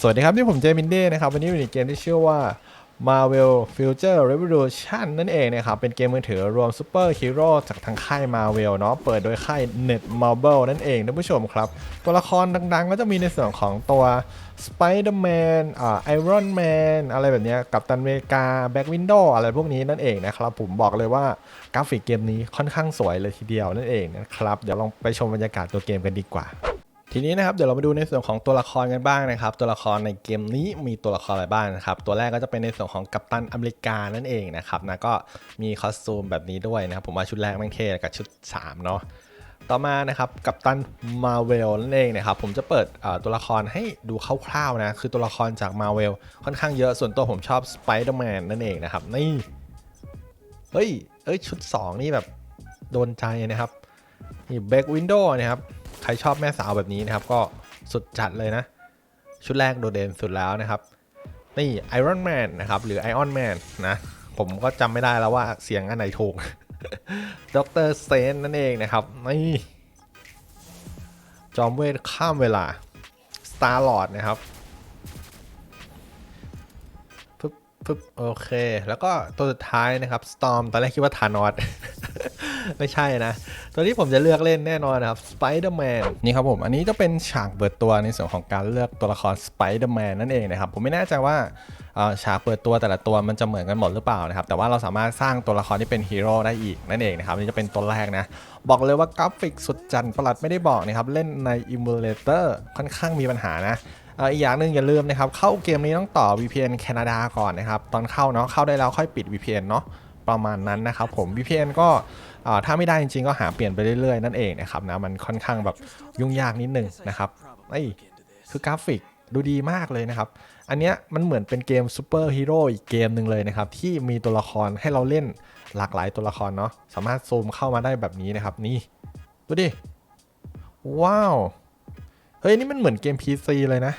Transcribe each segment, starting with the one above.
สวัสดีครับนี่ผมเจมินเด้นะครับ วันนี้อยู่ในเกมที่ชื่อว่า Marvel Future Revolution นั่นเองนะครับ เป็นเกมมือถือรวมซูเปอร์ฮีโร่จากทางค่าย Marvel เนาะเปิดโดยค่าย Net Marvel นั่นเองท่านผู้ชมครับ ตัวละครดังๆ ก็จะมีในส่วนของตัว Spider-Man อ่า Iron Man อะไรแบบเนี้ยกับตันเมกา Black Widow อะไรพวกนี้นั่นเองนะครับ ผมบอกเลยว่ากราฟิกเกมนี้ค่อนข้างสวยเลยทีเดียวนั่นเองนะครับ เดี๋ยวลองไปชมบรรยากาศตัวเกมกันดีกว่า ทีนี้นะครับเดี๋ยวเรามาดูในส่วนของตัวละครกันบ้างนะครับ ตัวละครในเกมนี้มีตัวละครอะไรบ้างนะครับ ตัวแรกก็จะเป็นในส่วนของกัปตันอเมริกานั่นเองนะครับนะก็มีคอสตูมแบบนี้ด้วยนะครับ ผมว่าชุดแรกแม่งเท่กับชุด 3 เนาะต่อมานะครับกัปตันมาเวลนั่นเองนะครับ ผมจะเปิดตัวละครให้ดูคร่าวๆนะ คือตัวละครจากมาเวลค่อนข้างเยอะส่วนตัวผมชอบสไปเดอร์แมนนั่นเองนะครับ นี่เฮ้ยเอ้ยชุด 2 นี่แบบโดนใจนะครับนี่เบ k วินโดว์นะครับ ใครชอบแม่สาวแบบนี้นะครับ ก็สุดจัดเลยนะ ชุดแรกโดดเด่นสุดแล้วนะครับ นี่ไอรอนแมนนะครับ หรือไอออนแมนนะ ผมก็จำไม่ได้แล้วว่าเสียงอันไหนถูกด็อกเตอร์เซนนั่นเองนะครับ นี่จอมเวทข้ามเวลา Star Lord นะครับปึ๊บปึ๊บโอเค แล้วก็ตัวสุดท้ายนะครับ Storm ตอนแรกคิดว่าธานอส ไม่ใช่นะ ตัวที่ผมจะเลือกเล่นแน่นอนนะครับ Spider-Man นี่ครับผม อันนี้จะเป็นฉากเปิดตัวในส่วนของการเลือกตัวละคร Spider-Man นั่นเองนะครับ ผมไม่แน่ใจว่าฉากเปิดตัวแต่ละตัวมันจะเหมือนกันหมดหรือเปล่านะครับ แต่ว่าเราสามารถสร้างตัวละครที่เป็นฮีโร่ได้อีกนั่นเองนะครับนี่จะเป็นตัวแรกนะ บอกเลยว่ากราฟิกสุดจันทร์ประหลัดไม่ได้บอกนะครับ เล่นใน Emulator ค่อนข้างมีปัญหานะอีกอย่างหนึ่งอย่าลืมนะครับเข้าเกมนี้ต้องต่อ VPN แคนาดาก่อนนะครับตอนเข้าเนาะเข้าได้แล้วค่อยปิด VPN เนาะ ประมาณนั้นนะครับผม VPN ก็ถ้าไม่ได้จริงๆ ก็หาเปลี่ยนไปเรื่อยๆ นั่นเองนะครับนะมันค่อนข้างแบบยุ่งยากนิดนึงนะครับไอ้คือกราฟิกดูดีมากเลยนะครับ อันเนี้ยมันเหมือนเป็นเกมซูเปอร์ฮีโร่อีกเกมหนึ่งเลยนะครับ ที่มีตัวละครให้เราเล่นหลากหลายตัวละครเนาะสามารถซูมเข้ามาได้แบบนี้นะครับ นี่ ดูดิ ว้าว เฮ้ย นี่มันเหมือนเกม PC เลยนะ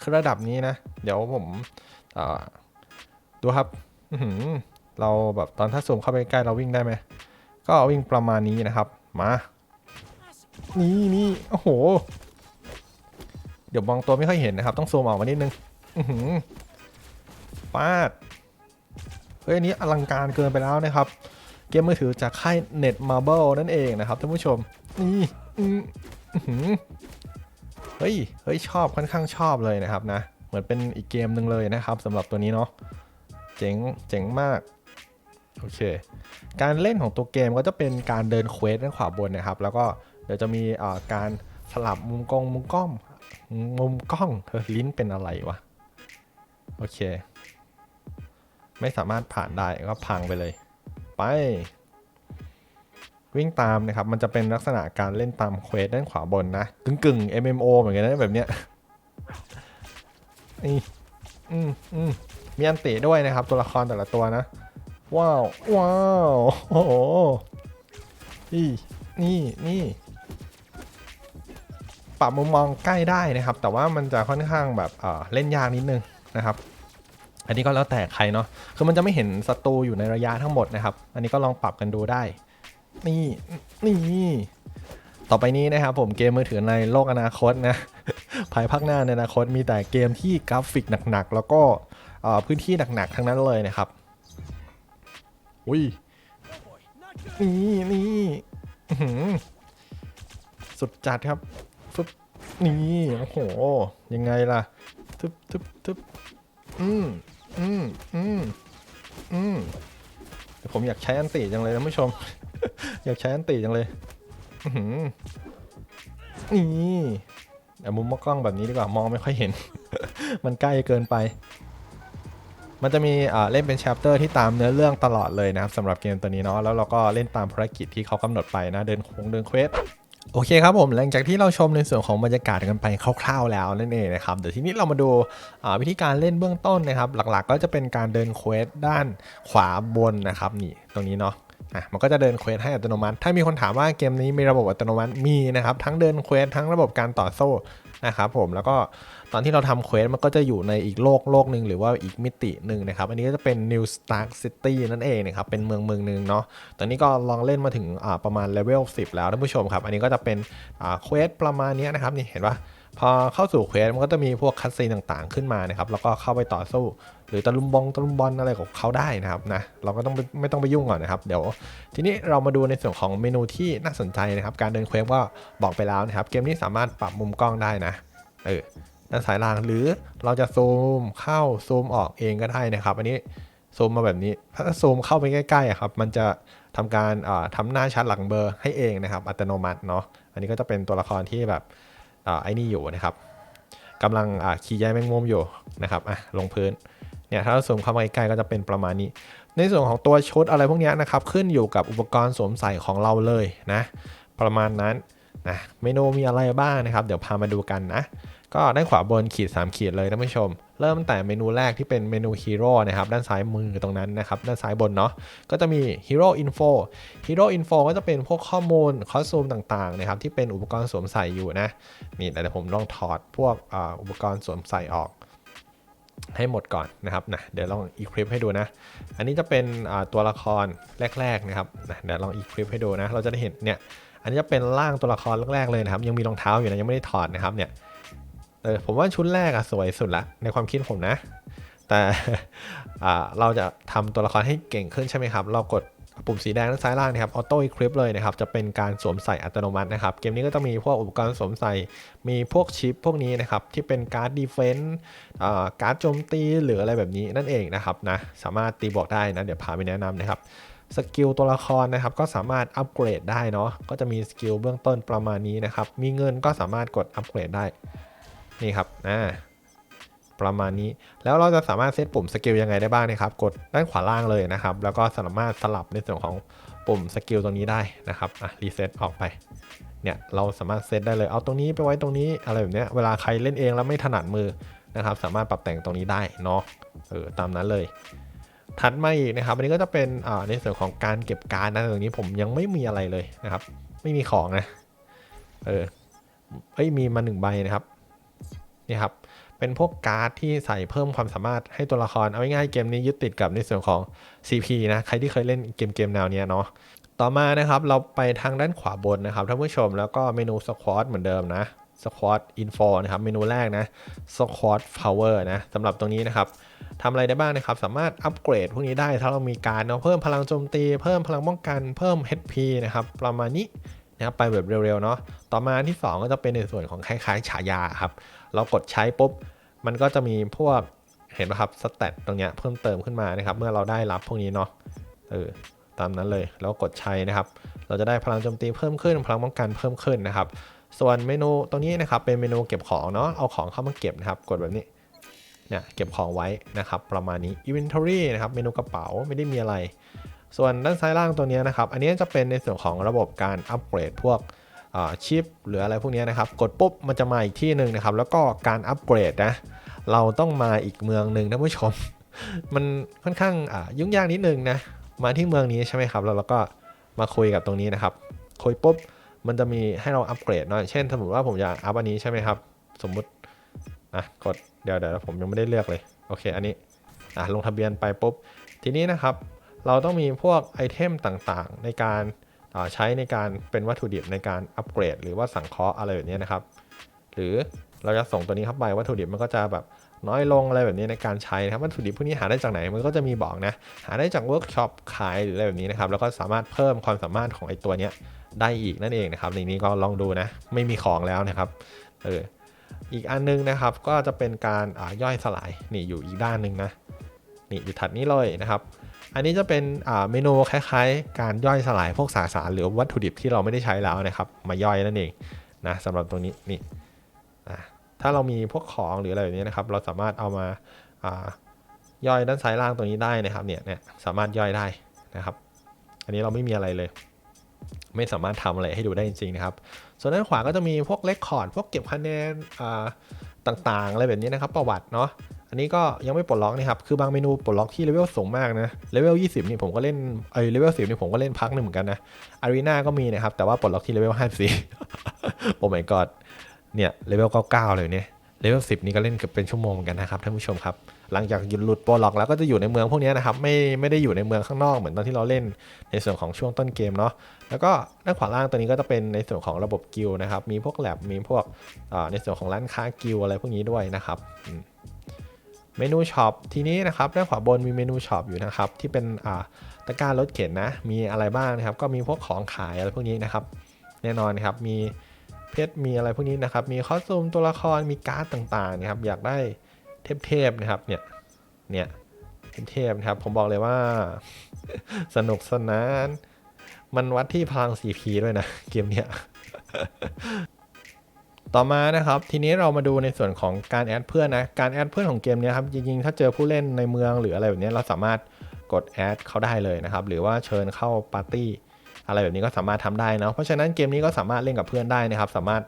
คือระดับนี้นะ เดี๋ยวผมดูครับ เราแบบตอนถ้าซูมเข้าไปใกล้เราวิ่งได้ไหม ก็วิ่งประมาณนี้นะครับ มา นี่นี่โอ้โห เดี๋ยวมองตัวไม่ค่อยเห็นนะครับ ต้องซูมออกมานิดนึงอื้อหือปาด เฮ้ยอันนี้อลังการเกินไปแล้วนะครับ เกมมือถือจากค่าย Net Marble นั่นเองนะครับท่านผู้ชม นี่อืมอื้อหือเฮ้ย เฮ้ยชอบค่อนข้างชอบเลยนะครับนะ เหมือนเป็นอีกเกมหนึ่งเลยนะครับสำหรับตัวนี้เนาะ เจ๋ง เจ๋งมาก โอเค การเล่นของตัวเกมก็จะเป็นการเดินเควสด้านขวาบนนะครับ แล้วก็เดี๋ยวจะมีการสลับมุมกล้องมุมกล้องมุมกล้องเธอลิ้นเป็นอะไรวะ โอเค ไม่สามารถผ่านได้ก็พังไปเลย ไป วิ่งตามนะครับ มันจะเป็นลักษณะการเล่นตามเควสด้านขวาบนนะกึ่งกึ่ง MMO เหมือนกันนะแบบเนี้ยนี่อืมอืมมีอันติด้วยนะครับ ตัวละครแต่ละตัวนะ ว้าวว้าวโอ้โหนี่นี่นี่ปรับมุมมองใกล้ได้นะครับ แต่ว่ามันจะค่อนข้างแบบเเล่นยากนิดนึงนะครับอันนี้ก็แล้วแต่ใครเนาะ คือมันจะไม่เห็นศัตรูอยู่ในระยะทั้งหมดนะครับ อันนี้ก็ลองปรับกันดูได้ นี่ นี่ ต่อไปนี้นะครับผมเกมมือถือในโลกอนาคตนะ ภายภาคหน้าในอนาคตมีแต่เกมที่กราฟิกหนักๆ แล้วก็พื้นที่หนักๆ ทั้งนั้นเลยนะครับ อุ้ยนี่นี่หือสุดจัดครับฟึบนี่โอ้โหยังไงล่ะทึบทึบทึบอืมอืมอืมอืมผมอยากใช้อันติจังเลยท่านผู้ชม อยากใช้อันติจังเลยหือนี่แต่มุมมองกล้องแบบนี้ดีกว่ามองไม่ค่อยเห็น มันใกล้เกินไป มันจะมีเล่นเป็น chapter ที่ตามเนื้อเรื่องตลอดเลยนะครับสำหรับเกมตัวนี้เนาะแล้วเราก็เล่นตามภารกิจที่เขากำหนดไปนะเดินโค้งเดินเควสโอเคครับผมหลังจากที่เราชมในส่วนของบรรยากาศกันไปคร่าวๆแล้วนั่นเองนะครับเดี๋ยวทีนี้เรามาดูาวิธีการเล่นเบื้องต้นนะครับ หลักๆ ก็จะเป็นการเดินเควสด้านขวาบนนะครับนี่ตรงนี้เนาะอะมันก็จะเดินเควสให้อัตโนมัติ ถ้ามีคนถามว่าเกมนี้มีระบบอัตโนมัติมีนะครับทั้งเดินเควสทั้งระบบการต่อสู้ นะครับผมแล้วก็ตอนที่เราทำเควสมันก็จะอยู่ในอีกโลกโลกหนึ่งหรือว่าอีกมิติหนึ่งนะครับ อันนี้ก็จะเป็น New Stark City นั่นเองนะครับ เป็นเมืองเมืองหนึ่งเนาะตอนนี้ก็ลองเล่นมาถึงประมาณเลเวล10 แล้วท่านผู้ชมครับ อันนี้ก็จะเป็นเควสประมาณนี้นะครับนี่เห็นปะพอเข้าสู่เควสมันก็จะมีพวกคัสซีนต่างๆ ขึ้นมานะครับแล้วก็เข้าไปต่อสู้ รือตะลุมบองตะลุมบอลอะไรของเขาได้นะครับนะเราก็ต้องไม่ไม่ต้องไปยุ่งก่อนนะครับ เดี๋ยวทีนี้เรามาดูในส่วนของเมนูที่น่าสนใจนะครับ การเดินเควสก็บอกไปแล้วนะครับ เกมนี้สามารถปรับมุมกล้องได้นะเออด้านซ้ายล่างหรือเราจะซูมเข้าซูมออกเองก็ได้นะครับ อันนี้ซูมมาแบบนี้ถ้าซูมเข้าไปใกล้ๆอะครับ มันจะทำการอ่าทำหน้าชัดหลังเบอร์ให้เองนะครับ อัตโนมัติเนาะอันนี้ก็จะเป็นตัวละครที่แบบอ่าไอ้นี่อยู่นะครับกำลังขี่ย้ายแมงมุมอยู่นะครับอะลงพื้น เนี่ยถ้าเราซูมเข้ามาใกล้ๆก็จะเป็นประมาณนี้ ในส่วนของตัวชุดอะไรพวกนี้นะครับขึ้นอยู่กับอุปกรณ์สวมใส่ของเราเลยนะ ประมาณนั้นนะเมนูมีอะไรบ้างนะครับ เดี๋ยวพามาดูกันนะ ก็ด้านขวาบนขีด 3 ขีดเลยท่านผู้ชม เริ่มแต่เมนูแรกที่เป็นเมนูฮีโร่นะครับ ด้านซ้ายมือตรงนั้นนะครับ ด้านซ้ายบนเนาะก็จะมี Hero Info Hero Info ก็จะเป็นพวกข้อมูลคอสตูมต่างๆนะครับที่เป็นอุปกรณ์สวมใส่อยู่นะนี่แต่เดี๋ยวผมลองถอดพวกออุปกรณ์สวมใส่ออก ให้หมดก่อนนะครับนะเดี๋ยวลองอีคลิปให้ดูนะ อันนี้จะเป็นตัวละครแรก ๆนะครับนะเดี๋ยวลองอีคลิปให้ดูนะ เราจะได้เห็นเนี่ย อันนี้จะเป็นร่างตัวละครแรกๆเลยนะครับ ยังมีรองเท้าอยู่นะยังไม่ได้ถอดนะครับเนี่ยเออผมว่าชุดแรกอะสวยสุดละในความคิดผมนะ แต่เราจะทำตัวละครให้เก่งขึ้นใช่ไหมครับ เรากด ปุ่มสีแดงด้านซ้ายล่างนะครับออโต้อีคลิปเลยนะครับจะเป็นการสวมใส่อัตโนมัตินะครับเกมนี้ก็จะมีพวกอุปกรณ์สวมใส่มีพวกชิปพวกนี้นะครับที่เป็นการ์ดดีเฟนต์การ์ดโจมตีหรืออะไรแบบนี้นั่นเองนะครับนะสามารถตีบวกได้นะเดี๋ยวพาไปแนะนำนะครับสกิลตัวละครนะครับก็สามารถอัปเกรดได้เนาะก็จะมีสกิลเบื้องต้นประมาณนี้นะครับมีเงินก็สามารถกดอัปเกรดได้นี่ครับอ่า ประมาณนี้ แล้วเราจะสามารถเซตปุ่มสกิลยังไงได้บ้างนะครับ กดด้านขวาล่างเลยนะครับ แล้วก็สามารถสลับในส่วนของปุ่มสกิลตรงนี้ได้นะครับ อะรีเซ็ตออกไป เนี่ยเราสามารถเซตได้เลย เอาตรงนี้ไปไว้ตรงนี้อะไรแบบเนี้ย เวลาใครเล่นเองแล้วไม่ถนัดมือนะครับ สามารถปรับแต่งตรงนี้ได้เนาะ เออตามนั้นเลย ถัดมาอีกนะครับอันนี้ก็จะเป็นอ่าในส่วนของการเก็บการนะตรงนี้ผมยังไม่มีอะไรเลยนะครับ ไม่มีของนะ เออเอ้ยมีมาหนึ่งใบนะครับ นี่ครับ เป็นพวกการ์ดที่ใส่เพิ่มความสามารถให้ตัวละคร เอาง่ายๆเกมนี้ยึดติดกับในส่วนของ CP นะ ใครที่เคยเล่นเกมเกมแนวเนี้ยเนาะ ต่อมานะครับเราไปทางด้านขวาบนนะครับท่านผู้ชมแล้วก็เมนู Squad เหมือนเดิมนะ Squad Info นะครับเมนูแรกนะ Squad Power นะสำหรับตรงนี้นะครับทำอะไรได้บ้างนะครับ สามารถอัปเกรดพวกนี้ได้ถ้าเรามีการเนาะเพิ่มพลังโจมตี เพิ่มพลังป้องกันเพิ่ม HP นะครับประมาณนี้นะครับไปแบบเร็วๆเนาะต่อมาที่ 2 ก็จะเป็นในส่วนของคล้ายๆฉายาครับ เรากดใช้ปุ๊บ มันก็จะมีพวกเห็นไหมครับสเตตตรงเนี้ยเพิ่มเติมขึ้นมานะครับ เมื่อเราได้รับพวกนี้เนาะเออตามนั้นเลยแล้วกดใช้นะครับ เราจะได้พลังโจมตีเพิ่มขึ้น พลังป้องกันเพิ่มขึ้นนะครับ ส่วนเมนูตรงนี้นะครับเป็นเมนูเก็บของเนาะเอาของเข้ามาเก็บนะครับ กดแบบนี้เนี่ยเก็บของไว้นะครับ ประมาณนี้ inventory นะครับเมนูกระเป๋าไม่ได้มีอะไร ส่วนด้านซ้ายล่างตัวนี้นะครับ อันนี้จะเป็นในส่วนของระบบการอัปเกรดพวก ชิปหรืออะไรพวกนี้นะครับ กดปุ๊บมันจะมาอีกที่หนึ่งนะครับ แล้วก็การอัปเกรดนะ เราต้องมาอีกเมืองหนึ่งท่านผู้ชม มันค่อนข้างยุ่งยากนิดนึงนะ มาที่เมืองนี้ใช่ไหมครับ แล้วเราก็มาคุยกับตรงนี้นะครับ คุยปุ๊บ มันจะมีให้เราอัปเกรดเนาะ เช่น สมมติว่าผมอยากอัพอันนี้ใช่ไหมครับ สมมุติ อะ กด เดี๋ยวเดี๋ยวผมยังไม่ได้เลือกเลย โอเค อันนี้ อะ ลงทะเบียนไปปุ๊บ ทีนี้นะครับ เราต้องมีพวกไอเทมต่างๆ ในการ ใช้ในการเป็นวัตถุดิบในการอัปเกรด หรือว่าสังเคราะห์อะไรแบบนี้นะครับ หรือเราจะส่งตัวนี้เข้าไปวัตถุดิบมันก็จะแบบน้อยลงอะไรแบบนี้ในการใช้นะครับวัตถุดิบพวกนี้หาได้จากไหนมันก็จะมีบอกนะ หาได้จากเวิร์กช็อปขายหรืออะไรแบบนี้นะครับแล้วก็สามารถเพิ่มความสามารถของไอตัวเนี้ยได้อีกนั่นเองนะครับในนี้ก็ลองดูนะ ไม่มีของแล้วนะครับเอออีกอันนึงนะครับก็จะเป็นการย่อยสลายนี่อยู่อีกด้านหนึ่งนะนี่อยู่ถัดนี้เลยนะครับ อันนี้จะเป็นเมนูคล้ายๆ การย่อยสลายพวกสารสารหรือวัตถุดิบที่เราไม่ได้ใช้แล้วนะครับ มาย่อยนั่นเองนะสำหรับตรงนี้นี่ถ้าเรามีพวกของหรืออะไรแบบนี้นะครับ เราสามารถเอามาย่อยด้านซ้ายล่างตรงนี้ได้นะครับเนี่ยเนี่ยสามารถย่อยได้นะครับ อันนี้เราไม่มีอะไรเลย ไม่สามารถทำอะไรให้ดูได้จริงๆนะครับ ส่วนด้านขวาก็จะมีพวกเลคคอร์ดพวกเก็บคะแนน ต่างๆ อะไรแบบนี้นะครับ ประวัติเนาะ อันนี้ก็ยังไม่ปลดล็อกนะครับ คือบางเมนูปลดล็อกที่เลเวลสูงมากนะ เลเวล 20 นี่ผมก็เล่น เออเลเวล 10 นี่ผมก็เล่นพักหนึ่งเหมือนกันนะ อารีนาก็มีนะครับ แต่ว่าปลดล็อกที่เลเวล 54 โอ้ my god เนี่ย เลเวล 99 เลยเนี่ย เลเวล 10 นี่ก็เล่นเกือบเป็นชั่วโมงเหมือนกันนะครับท่านผู้ชมครับ หลังจากหยุดหลุดโปรล็อกแล้วก็จะอยู่ในเมืองพวกนี้นะครับไม่ไม่ได้อยู่ในเมืองข้างนอกเหมือนตอนที่เราเล่นในส่วนของช่วงต้นเกมเนาะแล้วก็ด้านขวาล่างตัวนี้ก็จะเป็นในส่วนของระบบกิลนะครับมีพวกแลบมีพวกในส่วนของร้านค้ากิลอะไรพวกนี้ด้วยนะครับเมนูช็อปทีนี้นะครับด้านขวาบนมีเมนูช็อปอยู่นะครับที่เป็นตะกร้ารถเข็นนะมีอะไรบ้างนะครับก็มีพวกของขายอะไรพวกนี้นะครับแน่นอนนะครับมีเพชรมีอะไรพวกนี้นะครับมีคอสตูมตัวละครมีการ์ดต่างๆนะครับอยากได้ เทพๆนะครับเนี่ยเนี่ยเทพๆนะครับผมบอกเลยว่า สนุกสนาน มันวัดที่พลัง CP ด้วยนะเกมเนี้ยต่อมานะครับทีนี้เรามาดูในส่วนของการแอดเพื่อนนะการแอดเพื่อนของเกมเนี้ยครับจริงๆถ้าเจอผู้เล่นในเมืองหรืออะไรแบบนี้เราสามารถกดแอดเขาได้เลยนะครับ หรือว่าเชิญเข้าปาร์ตี้ อะไรแบบนี้ก็สามารถทำได้นะเพราะฉะนั้นเกมนี้ก็สามารถเล่นกับเพื่อนได้นะครับ สามารถ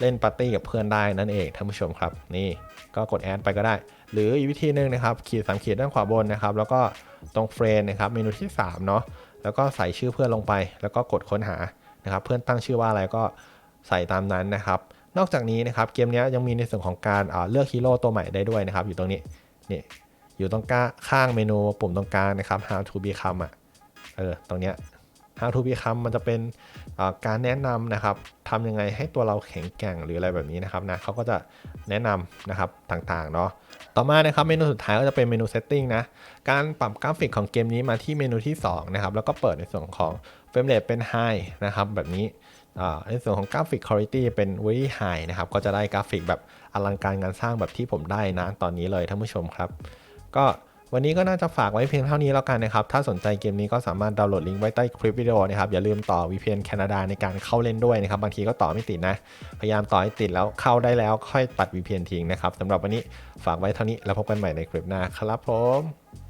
เล่นปาร์ตี้กับเพื่อนได้นั่นเองท่านผู้ชมครับ นี่ก็กดแอดไปก็ได้ หรืออีกวิธีหนึ่งนะครับ ขีดสามขีดด้านขวาบนนะครับ แล้วก็ตรงเฟรนนะครับเมนูที่3เนาะแล้วก็ใส่ชื่อเพื่อนลงไป แล้วก็กดค้นหานะครับ เพื่อนตั้งชื่อว่าอะไรก็ใส่ตามนั้นนะครับ นอกจากนี้นะครับเกมนี้ยังมีในส่วนของการเลือกฮีโร่ตัวใหม่ได้ด้วยนะครับ อยู่ตรงนี้นี่อยู่ตรงกลางข้างเมนูปุ่มตรงกลางนะครับ how to become อะเออตรงเนี้ย How to become มันจะเป็นการแนะนำนะครับทำยังไงให้ตัวเราแข็งแกร่งหรืออะไรแบบนี้นะครับนะเขาก็จะแนะนำนะครับต่างๆเนาะต่อมานะครับเมนูสุดท้ายก็จะเป็นเมนู setting นะการปรับกราฟิกของเกมนี้มาที่เมนูที่2นะครับแล้วก็เปิดในส่วนของ frame rate เป็น high นะครับแบบนี้ในส่วนของกราฟิก quality เป็น very high นะครับก็จะได้กราฟิกแบบอลังการงานสร้างแบบที่ผมได้นะตอนนี้เลยท่านผู้ชมครับ ก็ วันนี้ก็น่าจะฝากไว้เพียงเท่านี้แล้วกันนะครับ ถ้าสนใจเกมนี้ก็สามารถดาวน์โหลดลิงก์ไว้ใต้คลิปวิดีโอนะครับ อย่าลืมต่อ VPN แคนาดาในการเข้าเล่นด้วยนะครับ บางทีก็ต่อไม่ติดนะ พยายามต่อให้ติดแล้วเข้าได้แล้วค่อยตัด VPN ทิ้งนะครับสำหรับวันนี้ฝากไว้เท่านี้แล้วพบกันใหม่ในคลิปหน้าครับผม